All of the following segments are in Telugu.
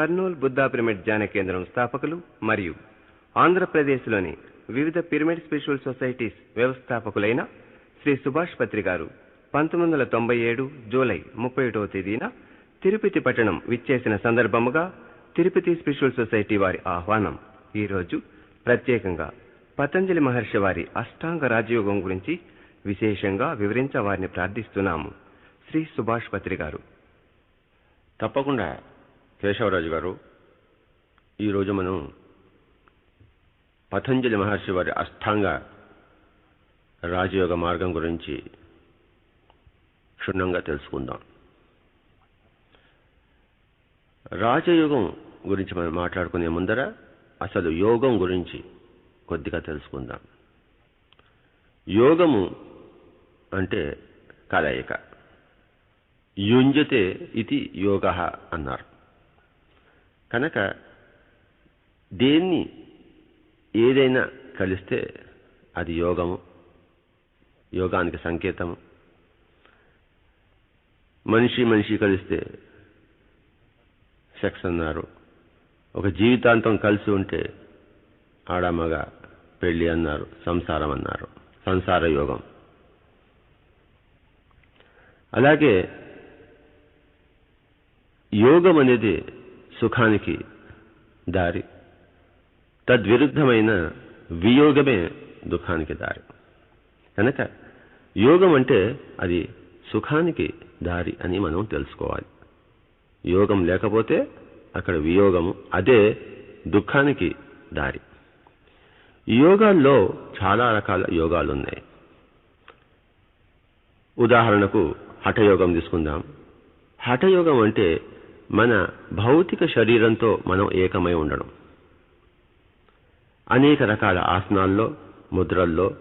కర్నూలు బుద్ధా పిరమిడ్ ధ్యాన కేంద్రం స్థాపకులు మరియు ఆంధ్రప్రదేశ్లోని వివిధ పిరమిడ్ స్పిరిచువల్ సొసైటీస్ వ్యవస్థాపకులైన శ్రీ సుభాష్ పత్రి గారు పంతొమ్మిది వందల తొంభై ఏడు జూలై ముప్పై ఒకటవ తేదీన తిరుపతి పట్టణం విచ్చేసిన సందర్భముగా తిరుపతి స్పిరిచువల్ సొసైటీ వారి ఆహ్వానం. ఈరోజు ప్రత్యేకంగా పతంజలి మహర్షి వారి అష్టాంగ రాజయోగం గురించి విశేషంగా వివరించవారిని ప్రార్థిస్తున్నాము. శ్రీ సుభాష్ పత్రి గారు. తప్పకుండా కేశవరాజు గారు ఈరోజు మనం పతంజలి మహర్షి వారి అష్టాంగ రాజయోగ మార్గం గురించి క్షుణ్ణంగా తెలుసుకుందాం. రాజయోగం గురించి మనం మాట్లాడుకునే ముందర అసలు యోగం గురించి కొద్దిగా తెలుసుకుందాం. యోగము అంటే కలయిక. యుంజతే ఇది యోగ అన్నారు. కనుక దేన్ని ఏదైనా కలిస్తే అది యోగము యోగానికి సంకేతము. మనిషి మనిషి కలిస్తే సెక్స్ అన్నారు. ఒక జీవితాంతం కలిసి ఉంటే ఆడమగ పెళ్ళి అన్నారు సంసారం అన్నారు సంసార యోగం. అలాగే యోగం అనేది సుఖానికి దారి. తద్విరుద్ధమైన వియోగమే దుఃఖానికి దారి. కనుక యోగం అంటే అది సుఖానికి దారి అని మనం తెలుసుకోవాలి. యోగం లేకపోతే అక్కడ వియోగము అదే దుఃఖానికి దారి. యోగాల్లో చాలా రకాల యోగాలు ఉన్నాయి ఉదాహరణకు హఠయోగం తీసుకుందాం. హఠయోగం అంటే మన భౌతిక శరీరంతో మనం ఏకమై ఉండడం. అనేక రకాల ఆసనాల్లో ముద్రల్లో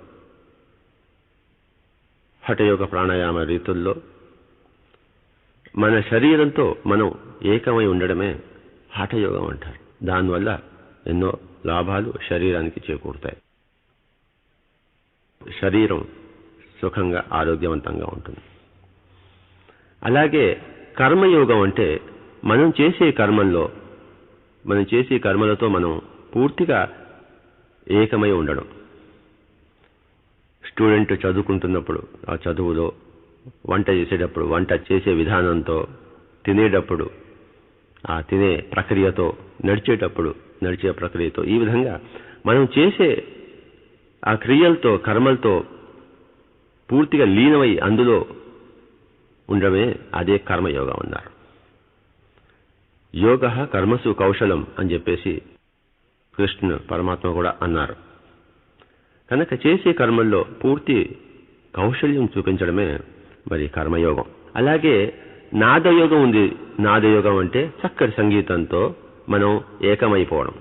హఠయోగ ప్రాణాయామ రీతుల్లో మన శరీరంతో మనం ఏకమై ఉండడమే హఠయోగం అంటారు. దానివల్ల ఎన్నో లాభాలు శరీరానికి చేకూరుతాయి. శరీరం సుఖంగా ఆరోగ్యవంతంగా ఉంటుంది. అలాగే కర్మయోగం అంటే మనం చేసే కర్మంలో మనం చేసే కర్మలతో మనం పూర్తిగా ఏకమై ఉండడం. స్టూడెంట్ చదువుకుంటున్నప్పుడు ఆ చదువులో వంట చేసేటప్పుడు వంట చేసే విధానంతో తినేటప్పుడు ఆ తినే ప్రక్రియతో నడిచేటప్పుడు నడిచే ప్రక్రియతో ఈ విధంగా మనం చేసే ఆ క్రియలతో కర్మలతో పూర్తిగా లీనమై అందులో ఉండడమే అదే కర్మయోగం అన్నారు. యోగ కర్మసు కౌశలం అని చెప్పేసి కృష్ణ పరమాత్మ కూడా అన్నారు. కనుక చేసే కర్మల్లో పూర్తి కౌశల్యం చూపించడమే మరి కర్మయోగం. అలాగే నాదయోగం ఉంది. నాదయోగం అంటే చక్కటి సంగీతంతో మనం ఏకమైపోవడం.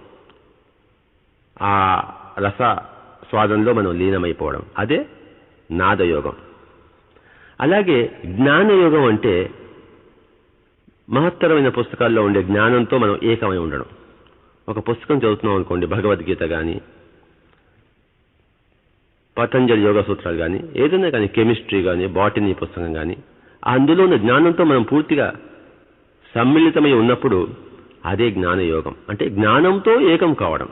ఆ రస స్వాదంలో మనం లీనమైపోవడం. అదే నాదయోగం. అలాగే జ్ఞానయోగం అంటే మహత్తరమైన పుస్తకాల్లో ఉండే జ్ఞానంతో మనం ఏకమై ఉండడం. ఒక పుస్తకం చదువుతున్నాం అనుకోండి భగవద్గీత కానీ పతంజలి యోగ సూత్రాలు కానీ ఏదైనా కానీ కెమిస్ట్రీ కానీ బాటనీ పుస్తకం కానీ అందులో ఉన్న జ్ఞానంతో మనం పూర్తిగా సమ్మిళితమై ఉన్నప్పుడు అదే జ్ఞానయోగం. అంటే జ్ఞానంతో ఏకం కావడం.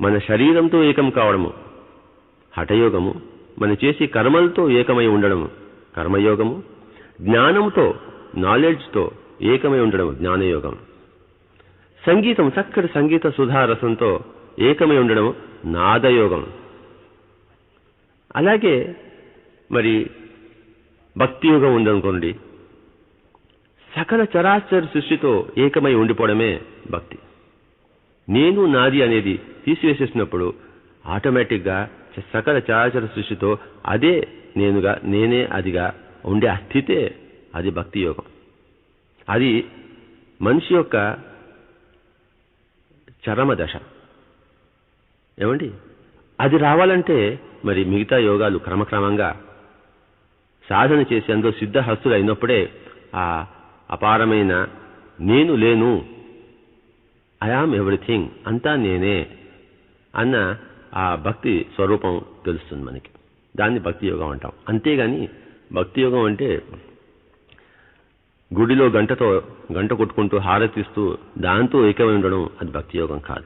మన శరీరంతో ఏకం కావడము హఠయోగము. మనం చేసే కర్మలతో ఏకమై ఉండడము కర్మయోగము. జ్ఞానంతో నాలెడ్జ్తో ఏకమై ఉండడం జ్ఞానయోగం. సంగీతం చక్కటి సంగీత సుధారసంతో ఏకమై ఉండడం నాదయోగం. అలాగే మరి భక్తియోగం ఉందనుకోండి సకల చరాచర సృష్టితో ఏకమై ఉండిపోవడమే భక్తి. నేను నాది అనేది తీసివేసేసినప్పుడు ఆటోమేటిక్గా సకల చరాచర సృష్టితో అదే నేనుగా నేనే అదిగా ఉండే ఆ స్థితే అది భక్తి యోగం. అది మనిషి యొక్క చరమ దశ. ఏమండి? అది రావాలంటే మరి మిగతా యోగాలు క్రమక్రమంగా సాధన చేసి అందులో సిద్ధహస్తులు అయినప్పుడే ఆ అపారమైన నేను లేను ఐఆమ్ ఎవ్రీథింగ్ అంతా నేనే అన్న ఆ భక్తి స్వరూపం తెలుస్తుంది మనకి. దాన్ని భక్తి యోగం అంటాం. అంతేగాని భక్తి యోగం అంటే గుడిలో గంటతో గంట కొట్టుకుంటూ హారతిస్తూ దాంతో ఐక్యమై ఉండడం అది భక్తి యోగం కాదు.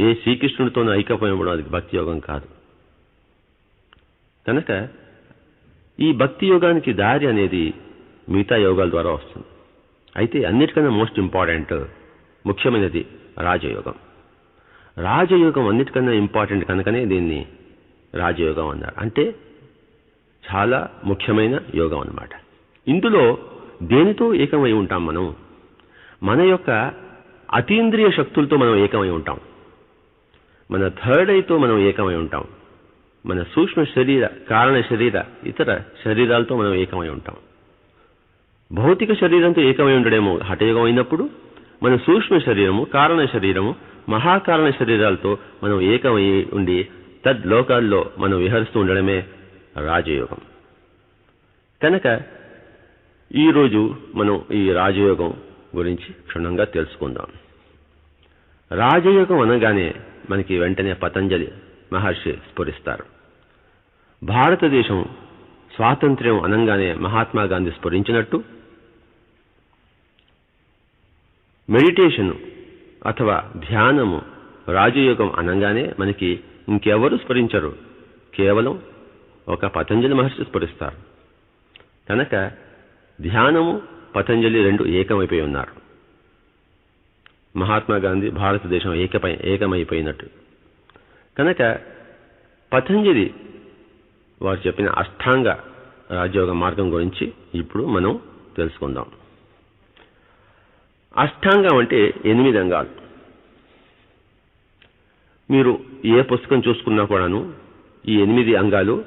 ఏ శ్రీకృష్ణుడితో ఐక్యమై ఉండడం అది భక్తి యోగం కాదు. కనుక ఈ భక్తి యోగానికి దారి అనేది మిగతా యోగాల ద్వారా వస్తుంది. అయితే అన్నిటికన్నా మోస్ట్ ఇంపార్టెంట్ ముఖ్యమైనది రాజయోగం. రాజయోగం అన్నిటికన్నా ఇంపార్టెంట్ కనుకనే దీన్ని రాజయోగం అన్నారు. అంటే చాలా ముఖ్యమైన యోగం అన్నమాట. ఇందులో దేనితో ఏకమై ఉంటాం మనం? మన యొక్క అతీంద్రియ శక్తులతో మనం ఏకమై ఉంటాం. మన థర్డ్ ఐతో మనం ఏకమై ఉంటాం. మన సూక్ష్మ శరీర కారణ శరీర ఇతర శరీరాలతో మనం ఏకమై ఉంటాం. భౌతిక శరీరంతో ఏకమై ఉండడేమో హఠయోగం అయినప్పుడు మన సూక్ష్మ శరీరము కారణ శరీరము మహాకారణ శరీరాలతో మనం ఏకమై ఉండి తద్ లోకాల్లో మనం విహరిస్తూ ఉండడమే రాజయోగం. కనుక ఈరోజు మనం ఈ రాజయోగం గురించి క్షుణ్ణంగా తెలుసుకుందాం. రాజయోగం అనగానే మనకి వెంటనే పతంజలి మహర్షి స్ఫురిస్తారు. భారతదేశం స్వాతంత్ర్యం అనగానే మహాత్మా గాంధీ స్ఫురించినట్టు మెడిటేషన్ అథవా ధ్యానము రాజయోగం అనగానే మనకి ఇంకెవరు స్ఫురించరు. కేవలం ఒక పతంజలి మహర్షి స్ఫురిస్తారు. కనుక ధ్యానము పతంజలి రెండు ఏకమైపోయి ఉన్నారు. మహాత్మా గాంధీ భారతదేశం ఏకపై ఏకమైపోయినట్టు. కనుక పతంజలి వారు చెప్పిన అష్టాంగ రాజయోగ మార్గం గురించి ఇప్పుడు మనం తెలుసుకుందాం. అష్టాంగం అంటే ఎనిమిది అంగాలు. మీరు ఏ పుస్తకం చూసుకున్నా కూడాను ఈ ఎనిమిది అంగాలు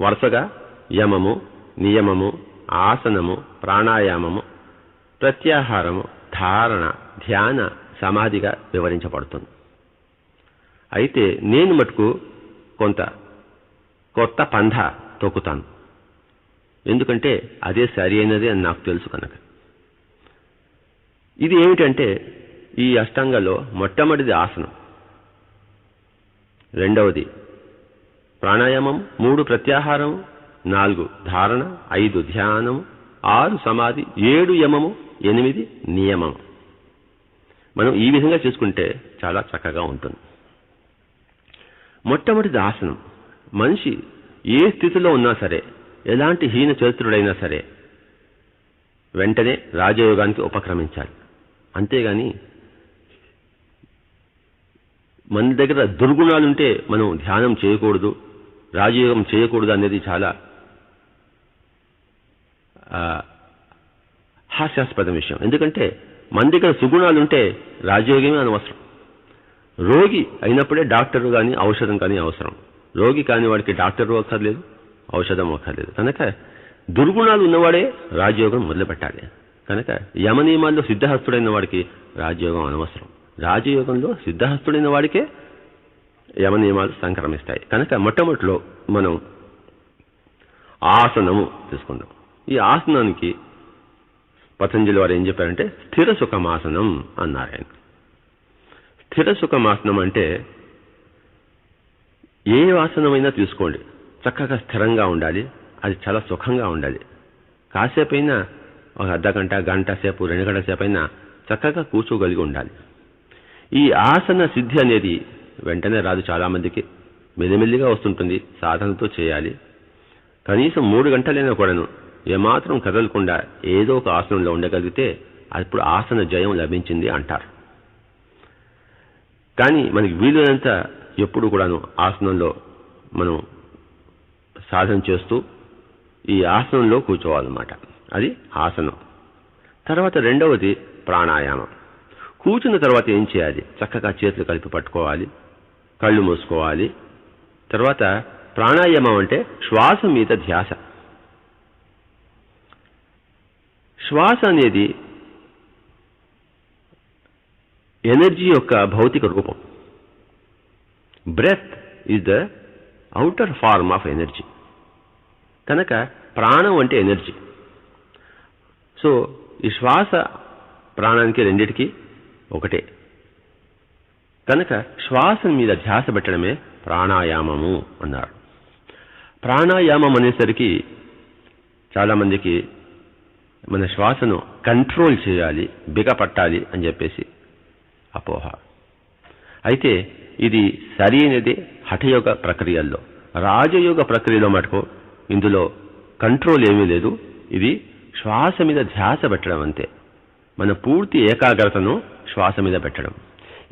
వరుసగా యమము నియమము ఆసనము ప్రాణాయామము ప్రత్యాహారము ధారణ ధ్యాన సమాధిగా వివరించబడుతుంది. అయితే నేను మటుకు కొంత కొత్త పంధ తొక్కుతాను. ఎందుకంటే అదే సరి అయినది అని నాకు తెలుసు కనుక. ఇది ఏమిటంటే ఈ అష్టంగలో మొట్టమొదటిది ఆసనం. రెండవది ప్రాణాయామం మూడు ప్రత్యాహారం నాలుగు ధారణ ఐదు ధ్యానం ఆరు సమాధి ఏడు యమము ఎనిమిది నియమం మనం ఈ విధంగా చేసుకుంటే చాలా చక్కగా ఉంటుంది. మొట్టమొదటిది ఆసనం మనిషి ఏ స్థితిలో ఉన్నా సరే ఎలాంటి హీన చరిత్రుడైనా సరే వెంటనే రాజయోగానికి ఉపక్రమించాలి. అంతేగాని మన దగ్గర దుర్గుణాలుంటే మనం ధ్యానం చేయకూడదు రాజయోగం చేయకూడదు అనేది చాలా హాస్యాస్పద విషయం. ఎందుకంటే మన దగ్గర సుగుణాలుంటే రాజయోగమే అనవసరం. రోగి అయినప్పుడే డాక్టర్ కానీ ఔషధం కానీ అవసరం. రోగి కాని వాడికి డాక్టర్ అక్కర్లేదు ఔషధం అక్కర్లేదు కనుక దుర్గుణాలు ఉన్నవాడే రాజయోగం మొదలుపెట్టాలి. కనుక యమ నియమాల్లో సిద్ధహస్తుడైన వాడికి రాజయోగం అనవసరం. రాజయోగంలో సిద్ధహస్తుడైన వాడికే యమ నియమాలు సంక్రమిస్తాయి. కనుక మొట్టమొదటిలో మనం ఆసనము తీసుకుందాం. ఈ ఆసనానికి పతంజలి వారు ఏం చెప్పారంటే స్థిర సుఖమాసనం అన్నారు ఆయన. స్థిర సుఖమాసనం అంటే ఏ ఆసనమైనా తీసుకోండి. చక్కగా స్థిరంగా ఉండాలి. అది చాలా సుఖంగా ఉండాలి. కాసేపు అయినా ఒక అర్ధ గంట గంట సేపు రెండు గంటల సేపు అయినా చక్కగా కూర్చోగలిగి ఉండాలి. ఈ ఆసన సిద్ధి అనేది వెంటనే రాదు చాలామందికి. మెల్లిమెల్లిగా వస్తుంటుంది. సాధనతో చేయాలి. కనీసం మూడు గంటలైనా కూడాను. ఏమాత్రం కదలకుండా ఏదో ఒక ఆసనంలో ఉండగలిగితే అప్పుడు ఆసన జయం లభించింది అంటారు. కానీ మనకి వీలైనంత ఎప్పుడు కూడాను ఆసనంలో మనం సాధన చేస్తూ ఈ ఆసనంలో కూర్చోవాలన్నమాట. అది ఆసనం. తర్వాత రెండవది ప్రాణాయామం. కూర్చున్న తర్వాత ఏం చేయాలి? చక్కగా చేతులు కలిపి పట్టుకోవాలి కళ్ళు మూసుకోవాలి. తర్వాత ప్రాణాయామం అంటే శ్వాస మీద ధ్యాస. శ్వాస అనేది ఎనర్జీ యొక్క భౌతిక రూపం. Breath is the outer form of energy. కనుక ప్రాణం అంటే ఎనర్జీ. సో ఈ శ్వాస ప్రాణానికి రెండిటికి ఒకటే. కనుక శ్వాస మీద ధ్యాస పెట్టడమే ప్రాణాయామము అన్నారు. ప్రాణాయామం అనేసరికి చాలామందికి మన శ్వాసను కంట్రోల్ చేయాలి బిగపట్టాలి అని చెప్పేసి అపోహ. అయితే ఇది సరైనదే హఠయోగ ప్రక్రియల్లో. రాజయోగ ప్రక్రియలో మటుకు ఇందులో కంట్రోల్ ఏమీ లేదు. ఇది శ్వాస మీద ధ్యాస పెట్టడం అంతే. మన పూర్తి ఏకాగ్రతను శ్వాస మీద పెట్టడం.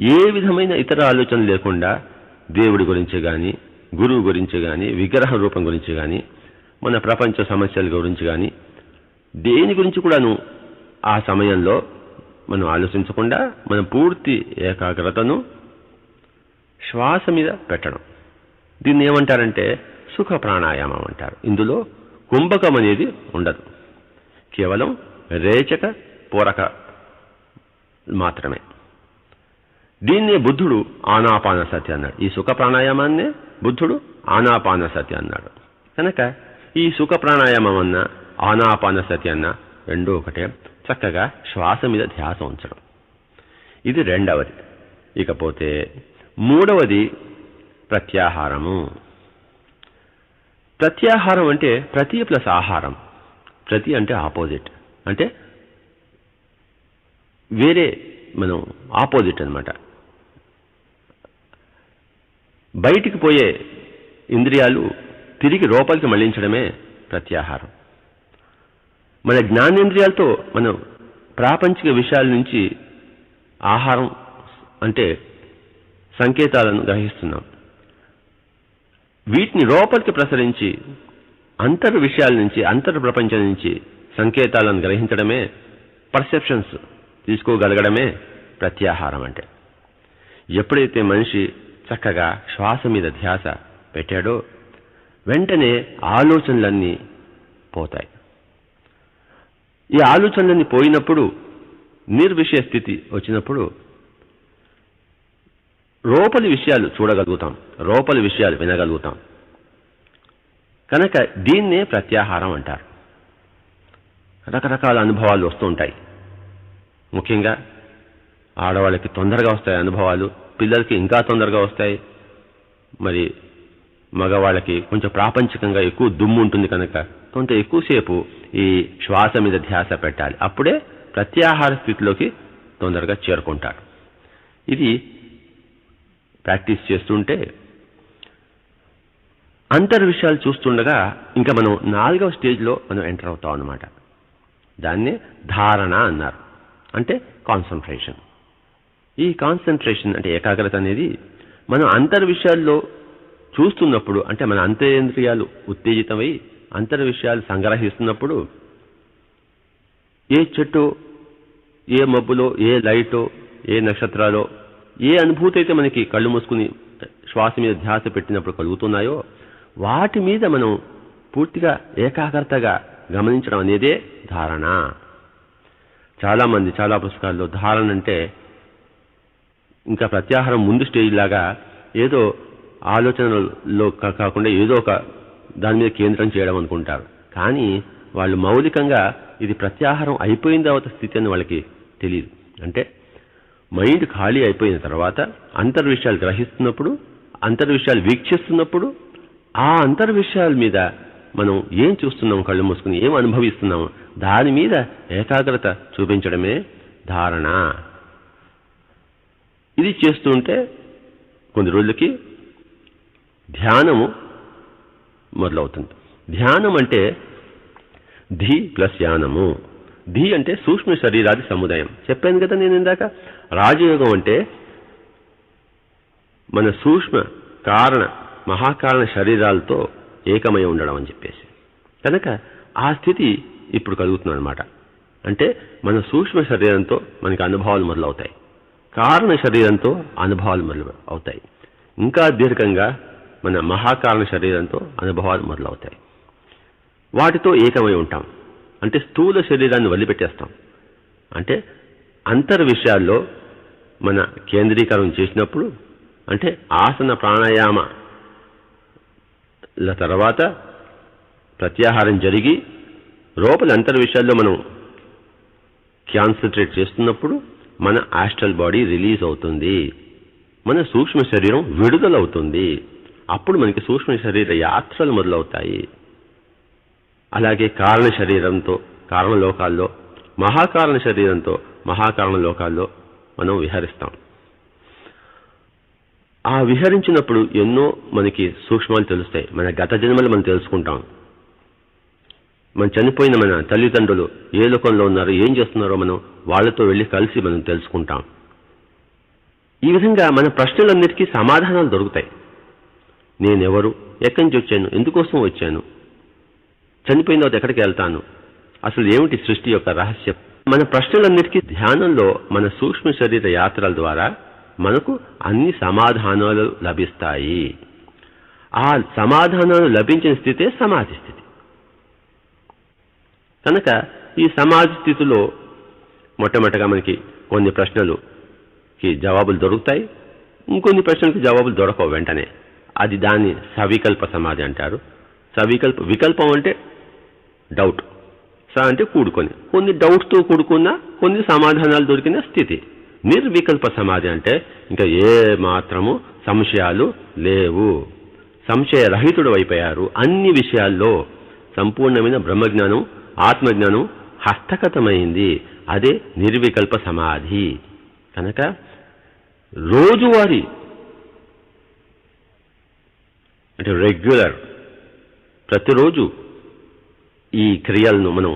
ఏ విధమైన ఇతర ఆలోచన లేకుండా దేవుడి గురించి కానీ గురువు గురించి కానీ విగ్రహ రూపం గురించి కానీ మన ప్రపంచ సమస్యల గురించి కానీ దేని గురించి కూడాను ఆ సమయంలో మనం ఆలోచించకుండా మన పూర్తి ఏకాగ్రతను శ్వాస మీద పెట్టడం. దీన్ని ఏమంటారంటే సుఖ ప్రాణాయామం అంటారు. ఇందులో కుంభకం అనేది ఉండదు. కేవలం రేచక పూరక మాత్రమే. దీన్నే బుద్ధుడు ఆనాపాన సతి అన్నాడు. ఈ సుఖ ప్రాణాయామాన్నే బుద్ధుడు ఆనాపాన సతి అన్నాడు. కనుక ఈ సుఖ ప్రాణాయామం అన్న ఆనాపాన సతి అన్న రెండూ ఒకటే. చక్కగా శ్వాస మీద ధ్యాస ఉంచడం. ఇది రెండవది. ఇకపోతే మూడవది ప్రత్యాహారము. ప్రత్యాహారం అంటే ప్రతి ప్లస్ ఆహారం. ప్రతి అంటే ఆపోజిట్. అంటే వేరే మనం ఆపోజిట్ అనమాట బయటికి పోయే ఇంద్రియాలు తిరిగి లోపలికి మళ్ళించడమే ప్రత్యాహారం. మన జ్ఞానేంద్రియాలతో మనం ప్రాపంచిక విషయాల నుంచి ఆహారం అంటే సంకేతాలను గ్రహిస్తున్నాం. వీటిని లోపలికి ప్రసరించి అంతర్ విషయాల నుంచి అంతర్ ప్రపంచం నుంచి సంకేతాలను గ్రహించడమే పర్సెప్షన్స్ తీసుకోగలగడమే ప్రత్యాహారం అంటే. ఎప్పుడైతే మనిషి చక్కగా శ్వాస మీద ధ్యాస పెట్టాడో వెంటనే ఆలోచనలన్నీ పోతాయి. ఈ ఆలోచనలన్నీ పోయినప్పుడు నిర్విషయ స్థితి వచ్చినప్పుడు లోపలి విషయాలు చూడగలుగుతాం. లోపలి విషయాలు వినగలుగుతాం. కనుక దీన్నే ప్రత్యాహారం అంటారు. రకరకాల అనుభవాలు వస్తూ ఉంటాయి. ముఖ్యంగా ఆడవాళ్ళకి తొందరగా వస్తాయి అనుభవాలు పిల్లలకి ఇంకా తొందరగా వస్తాయి. మరి మగవాళ్ళకి కొంచెం ప్రాపంచికంగా ఎక్కువ దుమ్ము ఉంటుంది కనుక కొంత ఎక్కువసేపు ఈ శ్వాస మీద ధ్యాస పెట్టాలి. అప్పుడే ప్రత్యాహార స్థితిలోకి తొందరగా చేరుకుంటారు. ఇది ప్రాక్టీస్ చేస్తుంటే అంతర్ విషయాలు చూస్తుండగా ఇంకా మనం నాలుగవ స్టేజ్లో మనం ఎంటర్ అవుతాం అన్నమాట. దాన్నే ధారణ అన్నారు. అంటే కాన్సన్ట్రేషన్. ఈ కాన్సన్ట్రేషన్ అంటే ఏకాగ్రత అనేది మనం అంతర్ విషయాల్లో చూస్తున్నప్పుడు అంటే మన అంతరేంద్రియాలు ఉత్తేజితమై అంతర్ విషయాలు సంగ్రహిస్తున్నప్పుడు ఏ చెట్టు ఏ మబ్బులో ఏ లైటో ఏ నక్షత్రాలో ఏ అనుభూతి అయితే మనకి కళ్ళు మూసుకుని శ్వాస మీద ధ్యాస పెట్టినప్పుడు కలుగుతున్నాయో వాటి మీద మనం పూర్తిగా ఏకాగ్రతగా గమనించడం అనేదే ధారణ. చాలామంది చాలా పుస్తకాల్లో ధారణ అంటే ఇంకా ప్రత్యాహారం ముందు స్టేజ్ లాగా ఏదో ఆలోచనలో కా- కాకుండా ఏదో ఒక దాని మీద కేంద్రం చేయడం అనుకుంటారు. కానీ వాళ్ళు మౌలికంగా ఇది ప్రత్యాహారం అయిపోయిన తర్వాత స్థితి అని వాళ్ళకి తెలియదు. అంటే మైండ్ ఖాళీ అయిపోయిన తర్వాత అంతర్ విషయాలు గ్రహిస్తున్నప్పుడు అంతర్ విషయాలు వీక్షిస్తున్నప్పుడు ఆ అంతర్విషయాల మీద మనం ఏం చూస్తున్నాం కళ్ళు మూసుకుని ఏం అనుభవిస్తున్నాం దాని మీద ఏకాగ్రత చూపించడమే ధారణ. ఇది చేస్తుంటే కొన్ని రోజులకి ధ్యానము మొదలవుతుంది. ధ్యానం అంటే ధి ప్లస్ యానము ధి అంటే సూక్ష్మ శరీరాది సముదాయం. చెప్పాను కదా నేను ఇందాక? రాజయోగం అంటే మన సూక్ష్మ కారణ మహాకారణ శరీరాలతో ఏకమై ఉండడం అని చెప్పేసి. కనుక ఆ స్థితి ఇప్పుడు కలుగుతుంది అనమాట అంటే మన సూక్ష్మ శరీరంతో మనకి అనుభవాలు మొదలవుతాయి. కారణ శరీరంతో అనుభవాలు మొదలు అవుతాయి. ఇంకా దీర్ఘంగా మన మహాకారణ శరీరంతో అనుభవాలు మొదలవుతాయి. వాటితో ఏకమై ఉంటాం. అంటే స్థూల శరీరాన్ని వదిలిపెట్టేస్తాం. అంటే అంతర్ విషయాల్లో మన కేంద్రీకరణ చేసినప్పుడు అంటే ఆసన ప్రాణాయామ తర్వాత ప్రత్యాహారం జరిగి లోపల అంతర్ విషయాల్లో మనం కాన్సన్ట్రేట్ చేస్తున్నప్పుడు మన ఆస్ట్రల్ బాడీ రిలీజ్ అవుతుంది. మన సూక్ష్మ శరీరం విడుదలవుతుంది. అప్పుడు మనకి సూక్ష్మ శరీర యాత్రలు మొదలవుతాయి. అలాగే కారణ శరీరంతో కారణ లోకాల్లో మహాకారణ శరీరంతో మహాకారణ లోకాల్లో మనం విహరిస్తాం. ఆ విహరించినప్పుడు ఎన్నో మనకి సూక్ష్మాలు తెలుస్తాయి. మన గత జన్మలు మనం తెలుసుకుంటాం. మనం చనిపోయిన మన తల్లిదండ్రులు ఏ లోకంలో ఉన్నారో ఏం చేస్తున్నారో మనం వాళ్ళతో వెళ్ళి కలిసి మనం తెలుసుకుంటాం. ఈ విధంగా మన ప్రశ్నలన్నిటికీ సమాధానాలు దొరుకుతాయి. నేనెవరు? ఎక్కడి నుంచి వచ్చాను? ఎందుకోసం వచ్చాను? చనిపోయిన తర్వాత ఎక్కడికి వెళ్తాను? అసలు ఏమిటి సృష్టి యొక్క రహస్యం? మన ప్రశ్నలన్నిటికీ ధ్యానంలో మన సూక్ష్మ శరీర యాత్రల ద్వారా మనకు అన్ని సమాధానాలు లభిస్తాయి. ఆ సమాధానాలు లభించిన స్థితే సమాధి స్థితి. కనుక ఈ సమాధి స్థితిలో మొట్టమొదటిగా మనకి కొన్ని ప్రశ్నలుకి జవాబులు దొరుకుతాయి. ఇంకొన్ని ప్రశ్నలకు జవాబులు దొరకవు వెంటనే. అది దాన్ని సవికల్ప సమాధి అంటారు. సవికల్ప వికల్పం అంటే డౌట్ స అంటే కూడుకొని. కొన్ని డౌట్స్తో కూడుకున్న కొన్ని సమాధానాలు దొరికిన స్థితి. నిర్వికల్ప సమాధి అంటే ఇంకా ఏ మాత్రము సంశయాలు లేవు. సంశయరహితుడు అయిపోయారు. అన్ని విషయాల్లో సంపూర్ణమైన బ్రహ్మజ్ఞానం ఆత్మజ్ఞానం హస్తగతమైంది. అదే నిర్వికల్ప సమాధి. కనుక రోజువారీ అంటే రెగ్యులర్ ప్రతిరోజు ఈ క్రియలను మనం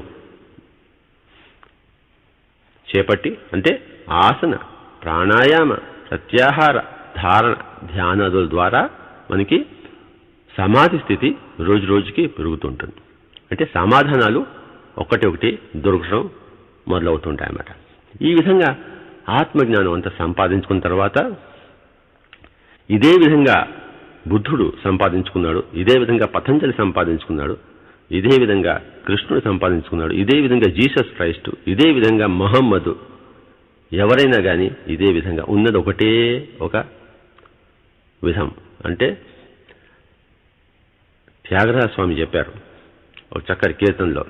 చేపట్టి అంటే ఆసన ప్రాణాయామ ప్రత్యాహార ధారణ ధ్యానాదుల ద్వారా మనకి సమాధి స్థితి రోజు రోజుకి పెరుగుతుంటుంది. అంటే సమాధానాలు ఒకటి ఒకటి దొరకడం మొదలవుతుంటాయన్నమాట. ఈ విధంగా ఆత్మజ్ఞానం అంతా సంపాదించుకున్న తర్వాత ఇదే విధంగా బుద్ధుడు సంపాదించుకున్నాడు ఇదే విధంగా పతంజలి సంపాదించుకున్నాడు ఇదే విధంగా కృష్ణుడు సంపాదించుకున్నాడు ఇదే విధంగా జీసస్ క్రైస్ట్ ఇదే విధంగా మహమ్మదు. ఎవరైనా కానీ ఇదే విధంగా ఉన్నది ఒకటే ఒక విధం. అంటే త్యాగరాజ స్వామి చెప్పారు ఒక చక్కటి కీర్తనలో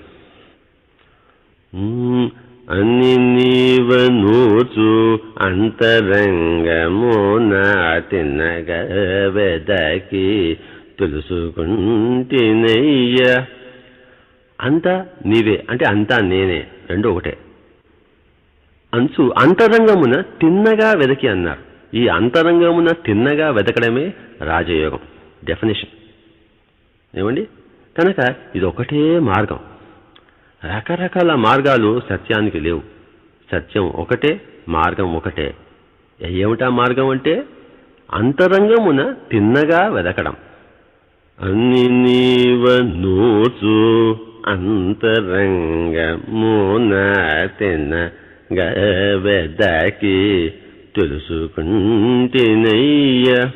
అన్ని నీవనూచు అంతరంగము నాటినగ వెదకి తెలుసుకుంటేనయ్య. అంతా నీవే అంటే అంతా నేనే రెండు ఒకటే. అంచు అంతరంగమున తిన్నగా వెదకి అన్నారు. ఈ అంతరంగమున తిన్నగా వెతకడమే రాజయోగం. డెఫినేషన్ ఏమండి? కనుక ఇది ఒకటే మార్గం. రకరకాల మార్గాలు సత్యానికి లేవు. సత్యం ఒకటే మార్గం ఒకటే. ఏమిటా మార్గం అంటే? అంతరంగమున తిన్నగా వెదకడం. అన్ని నీవ నూచు అంతరంగమున తిన్న వెదకి తెలుసుకుంటేనయ్య.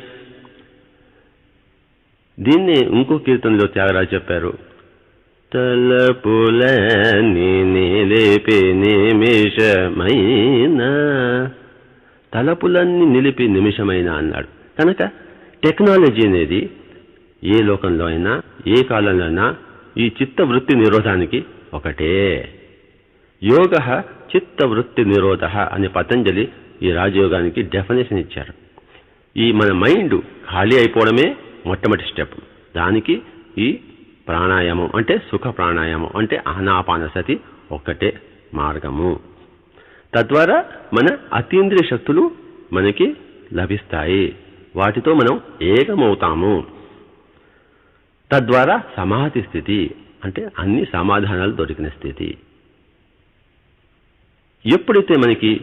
దీన్ని ఇంకో కీర్తనలో త్యాగరాజు చెప్పారు. తలపులని నిలిపి నిమిషమైన. తలపులన్నీ నిలిపి నిమిషమైన అన్నాడు. కనుక టెక్నాలజీ అనేది ఏ లోకంలో అయినా ఏ కాలంలో అయినా ఈ చిత్తవృత్తి నిరోధానికి ఒకటే. యోగ చిత్తవృత్తి నిరోధ అని పతంజలి ఈ రాజయోగానికి డెఫినేషన్ ఇచ్చారు. ఈ మన మైండ్ ఖాళీ అయిపోవడమే మొట్టమొదటి స్టెప్ దానికి ఈ ప్రాణాయామం అంటే సుఖ ప్రాణాయామం అంటే ఆనాపానసతి ఒక్కటే మార్గము. తద్వారా మన అతీంద్రియ శక్తులు మనకి లభిస్తాయి. వాటితో మనం ఏకమవుతాము. తద్వారా సమాధి స్థితి అంటే అన్ని సమాధానాలు దొరికిన స్థితి. ఎప్పుడైతే మనకి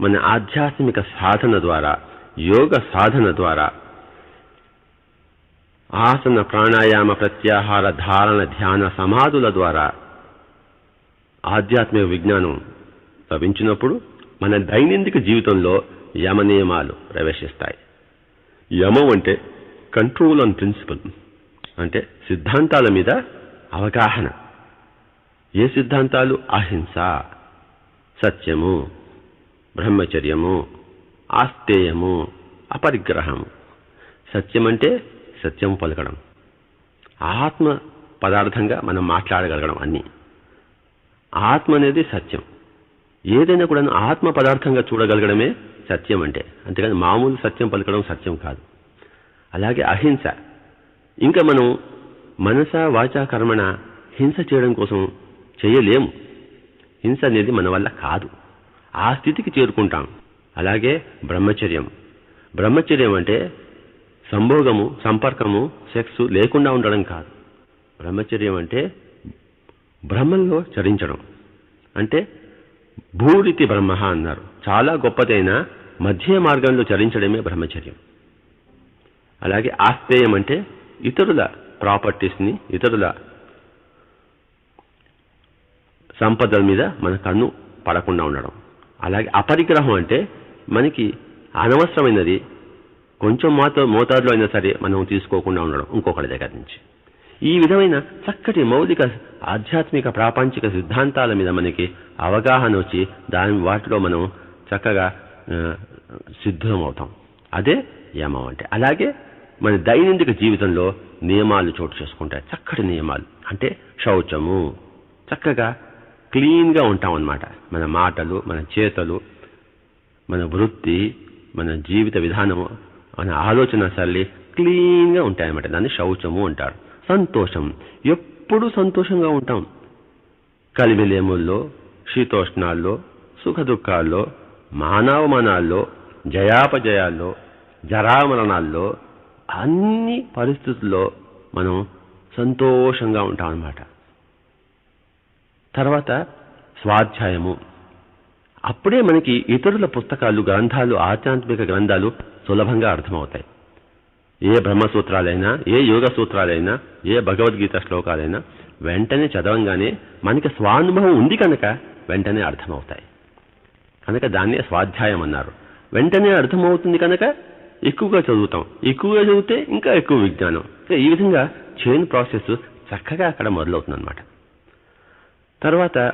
మన ఆధ్యాత్మిక సాధన ద్వారా యోగ సాధన ద్వారా ఆసన ప్రాణాయామ ప్రత్యాహార ధారణ ధ్యాన సమాధుల ద్వారా ఆధ్యాత్మిక విజ్ఞానం లభించినప్పుడు మన దైనందిక జీవితంలో యమ నియమాలు ప్రవేశిస్తాయి. యమం అంటే కంట్రోల్ అండ్ ప్రిన్సిపల్ అంటే సిద్ధాంతాల మీద అవగాహన. ఏ సిద్ధాంతాలు? అహింస సత్యము బ్రహ్మచర్యము ఆస్తేయము అపరిగ్రహము. సత్యం అంటే సత్యం పలకడం. ఆత్మ పదార్థంగా మనం మాట్లాడగలగడం అన్నీ. ఆత్మ అనేది సత్యం. ఏదైనా కూడా ఆత్మ పదార్థంగా చూడగలగడమే సత్యం అంటే. అంతేకాని మామూలు సత్యం పలకడం సత్యం కాదు. అలాగే అహింస. ఇంకా మనం మనస వాచ కర్మణ హింస చేయడం కోసం చేయలేము. హింస అనేది మన వల్ల కాదు. ఆ స్థితికి చేరుకుంటాం. అలాగే బ్రహ్మచర్యం. బ్రహ్మచర్యం అంటే సంభోగము సంపర్కము సెక్స్ లేకుండా ఉండడం కాదు. బ్రహ్మచర్యం అంటే బ్రహ్మంలో చరించడం. అంటే భూరితి బ్రహ్మ అన్నారు. చాలా గొప్పదైన మధ్య మార్గంలో చరించడమే బ్రహ్మచర్యం. అలాగే ఆస్థేయం అంటే ఇతరుల ప్రాపర్టీస్ని ఇతరుల సంపదల మీద మన కన్ను పడకుండా ఉండడం. అలాగే అపరిగ్రహం అంటే మనకి అనవసరమైనది కొంచెం మాతో మోతాదులో అయినా సరే మనం తీసుకోకుండా ఉండడం ఇంకొకరి దగ్గర నుంచి. ఈ విధమైన చక్కటి మౌలిక ఆధ్యాత్మిక ప్రాపంచిక సిద్ధాంతాల మీద మనకి అవగాహన వచ్చి దాని వాటిలో మనం చక్కగా సిద్ధమవుతాం. అదే యమం అంటే. అలాగే మన దైనందిక జీవితంలో నియమాలు చోటు చేసుకుంటాయి. చక్కటి నియమాలు. అంటే శౌచము. చక్కగా క్లీన్గా ఉంటాం అన్నమాట. మన మాటలు మన చేతలు మన వృత్తి మన జీవిత విధానము. మన ఆలోచన సరళి క్లీన్గా ఉంటాయన్నమాట. దాన్ని శౌచము అంటారు. సంతోషం. ఎప్పుడూ సంతోషంగా ఉంటాం. కలివిలేముల్లో శీతోష్ణాల్లో సుఖ దుఃఖాల్లో మానవమానాల్లో జయాపజయాల్లో జరామరణాల్లో అన్ని పరిస్థితుల్లో మనం సంతోషంగా ఉంటాం అన్నమాట తర్వాత స్వాధ్యాయము. అప్పుడే మనకి ఇతరుల పుస్తకాలు గ్రంథాలు ఆధ్యాత్మిక గ్రంథాలు సులభంగా అర్థమవుతాయి. ఏ బ్రహ్మసూత్రాలైనా ఏ యోగ సూత్రాలైనా ఏ భగవద్గీత శ్లోకాలైనా వెంటనే చదవంగానే మనకి స్వానుభవం ఉంది కనుక వెంటనే అర్థమవుతాయి. కనుక దాన్నే స్వాధ్యాయం అన్నారు. వెంటనే అర్థమవుతుంది కనుక ఎక్కువగా చదువుతాం. ఎక్కువగా చదివితే ఇంకా ఎక్కువ విజ్ఞానం. ఇంకా ఈ విధంగా చైన్ ప్రాసెస్ చక్కగా అక్కడ మొదలవుతుంది అనమాట తర్వాత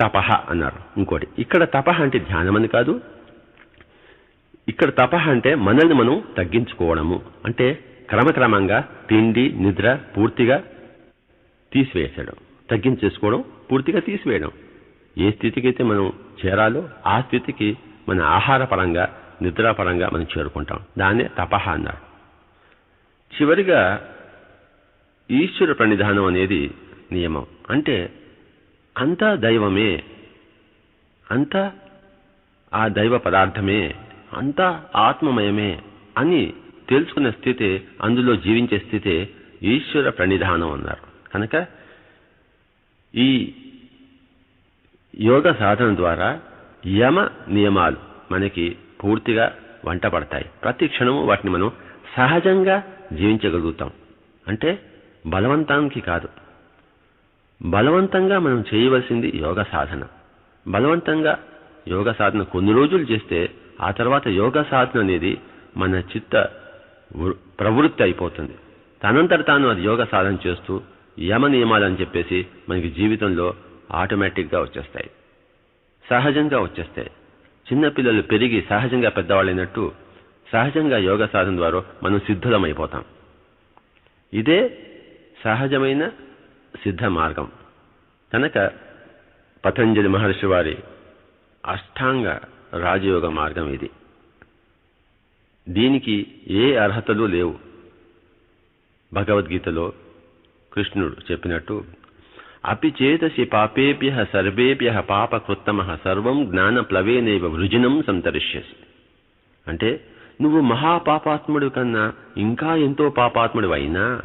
తపహ అన్నారు. ఇంకోటి ఇక్కడ తపహ అంటే ధ్యానం అని కాదు ఇక్కడ తప అంటే మనల్ని మనం తగ్గించుకోవడము. అంటే క్రమక్రమంగా తిండి నిద్ర పూర్తిగా తీసివేసేయడం తగ్గించేసుకోవడం పూర్తిగా తీసివేయడం. ఏ స్థితికి అయితే మనం చేరాలో ఆ స్థితికి మన ఆహార పరంగా నిద్రాపరంగా మనం చేరుకుంటాం. దాన్నే తపహ అన్నారు. చివరిగా ఈశ్వర ప్రణిధానం అనేది నియమం. అంటే అంతా దైవమే అంతా ఆ దైవ పదార్థమే అంతా ఆత్మమయమే అని తెలుసుకునే స్థితి అందులో జీవించే స్థితి ఈశ్వర ప్రణిధానం అన్నారు. కనుక ఈ యోగ సాధన ద్వారా యమ నియమాలు మనకి పూర్తిగా వంట పడతాయి ప్రతి క్షణము వాటిని మనం సహజంగా జీవించగలుగుతాం. అంటే బలవంతానికి కాదు. బలవంతంగా మనం చేయవలసింది యోగ సాధన. బలవంతంగా యోగ సాధన కొన్ని రోజులు చేస్తే ఆ తర్వాత యోగ సాధన అనేది మన చిత్త ప్రవృత్తి అయిపోతుంది. తనంతట తాను అది యోగ సాధన చేస్తూ యమ నియమాలని చెప్పేసి మనకి జీవితంలో ఆటోమేటిక్గా వచ్చేస్తాయి. సహజంగా వచ్చేస్తాయి. చిన్నపిల్లలు పెరిగి సహజంగా పెద్దవాళ్ళైనట్టు సహజంగా యోగ సాధన ద్వారా మనం సిద్ధులమైపోతాం. ఇదే సహజమైన సిద్ధ మార్గం. కనుక పతంజలి మహర్షి వారి అష్టాంగ రాజయోగ మార్గం ఇది. దీనికి ఏ అర్హతలు లేవు. భగవద్గీతలో కృష్ణుడు చెప్పినట్టు అపి చేతసి పాపేభ్య సర్వేభ్య పాపకృత్తమ సర్వం జ్ఞాన ప్లవేనైవ వృజనం సంతరిష్యసి. అంటే నువ్వు మహాపాపాత్ముడు కన్నా ఇంకా ఎంతో పాపాత్ముడు అయినా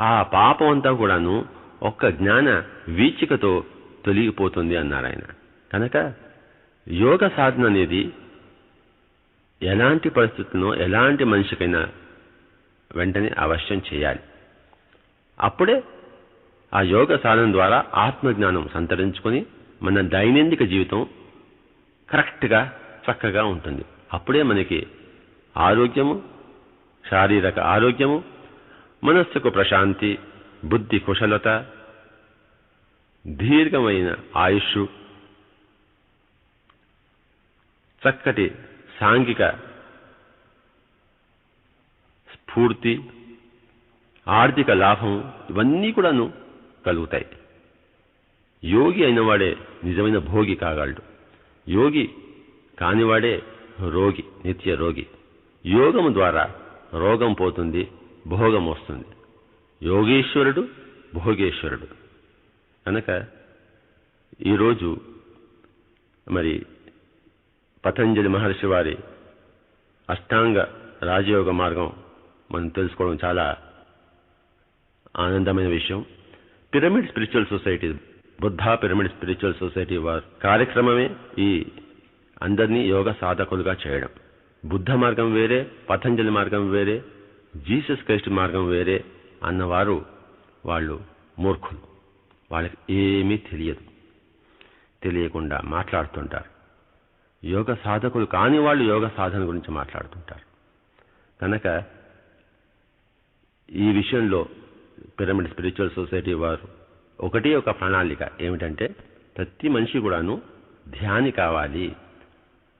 ఆ పాపం అంతా కూడాను ఒక్క జ్ఞాన వీచికతో తొలగిపోతుంది అన్నారు ఆయన కనుక యోగ సాధన అనేది ఎలాంటి పరిస్థితుల్లో ఎలాంటి మనిషికైనా వెంటనే అవశ్యం చేయాలి. అప్పుడే ఆ యోగ సాధన ద్వారా ఆత్మజ్ఞానం సంతరించుకొని మన దైనందిక జీవితం కరెక్ట్గా చక్కగా ఉంటుంది. అప్పుడే మనకి ఆరోగ్యము శారీరక ఆరోగ్యము మనస్సుకు ప్రశాంతి బుద్ధి కుశలత దీర్ఘమైన ఆయుష్ చక్కటి సాంఘిక స్ఫూర్తి ఆర్థిక లాభం ఇవన్నీ కూడాను కలుగుతాయి. యోగి అయినవాడే నిజమైన భోగి కాగలడు. యోగి కానివాడే రోగి నిత్య రోగి. యోగము ద్వారా రోగం పోతుంది భోగం వస్తుంది. యోగేశ్వరుడు భోగేశ్వరుడు. కనుక ఈరోజు మరి పతంజలి మహర్షి వారి అష్టాంగ రాజయోగ మార్గం మనం తెలుసుకోవడం చాలా ఆనందమైన విషయం. Pyramid spiritual society Buddha pyramid spiritual society వారి కార్యక్రమమే ఈ అందరినీ యోగ సాధకులుగా చేయడం. బుద్ధ మార్గం వేరే పతంజలి మార్గం వేరే జీసస్ క్రైస్ట్ మార్గం వేరే అన్నవారు వాళ్ళు మూర్ఖులు. వాళ్ళకి ఏమీ తెలియదు. తెలియకుండా మాట్లాడుతుంటారు. యోగ సాధకులు కాని వాళ్ళు యోగ సాధన గురించి మాట్లాడుతుంటారు. కనుక ఈ విషయంలో పిరమిడ్ స్పిరిచువల్ సొసైటీ వారు ఒకటి ఒక ప్రణాళిక ఏమిటంటే ప్రతి మనిషి కూడాను ధ్యాని కావాలి.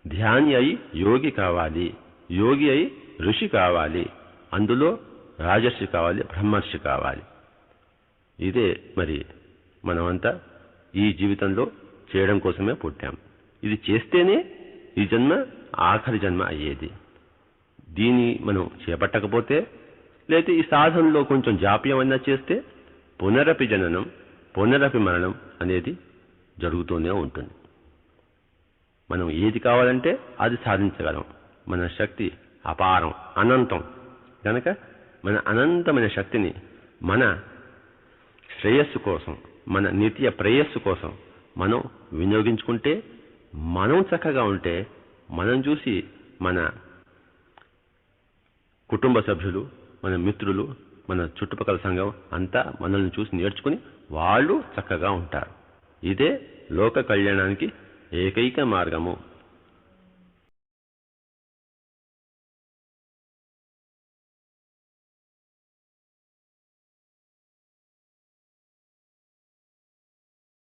ధ్యాని అయి యోగి కావాలి. యోగి అయి ఋషి కావాలి. అందులో రాజర్షి కావాలి బ్రహ్మర్షి కావాలి. ఇదే మరి మనమంతా ఈ జీవితంలో చేయడం కోసమే పుట్టాం. ఇది చేస్తేనే ఈ జన్మ ఆఖరి జన్మ అయ్యేది. దీన్ని మనం చేపట్టకపోతే లేకపోతే ఈ సాధనలో కొంచెం జాప్యం అయినా చేస్తే పునరపి జననం పునరపి మరణం అనేది జరుగుతూనే ఉంటుంది. మనం ఏది కావాలంటే అది సాధించగలం. మన శక్తి అపారం అనంతం. కనుక మన అనంతమైన శక్తిని మన శ్రేయస్సు కోసం మన నిత్య ప్రేయస్సు కోసం మనం వినియోగించుకుంటే మనం చక్కగా ఉంటే మనం చూసి మన కుటుంబ సభ్యులు మన మిత్రులు మన చుట్టుపక్కల సంఘం అంతా మనల్ని చూసి నేర్చుకుని వాళ్ళు చక్కగా ఉంటారు. ఇదే లోక కళ్యాణానికి ఏకైక మార్గము.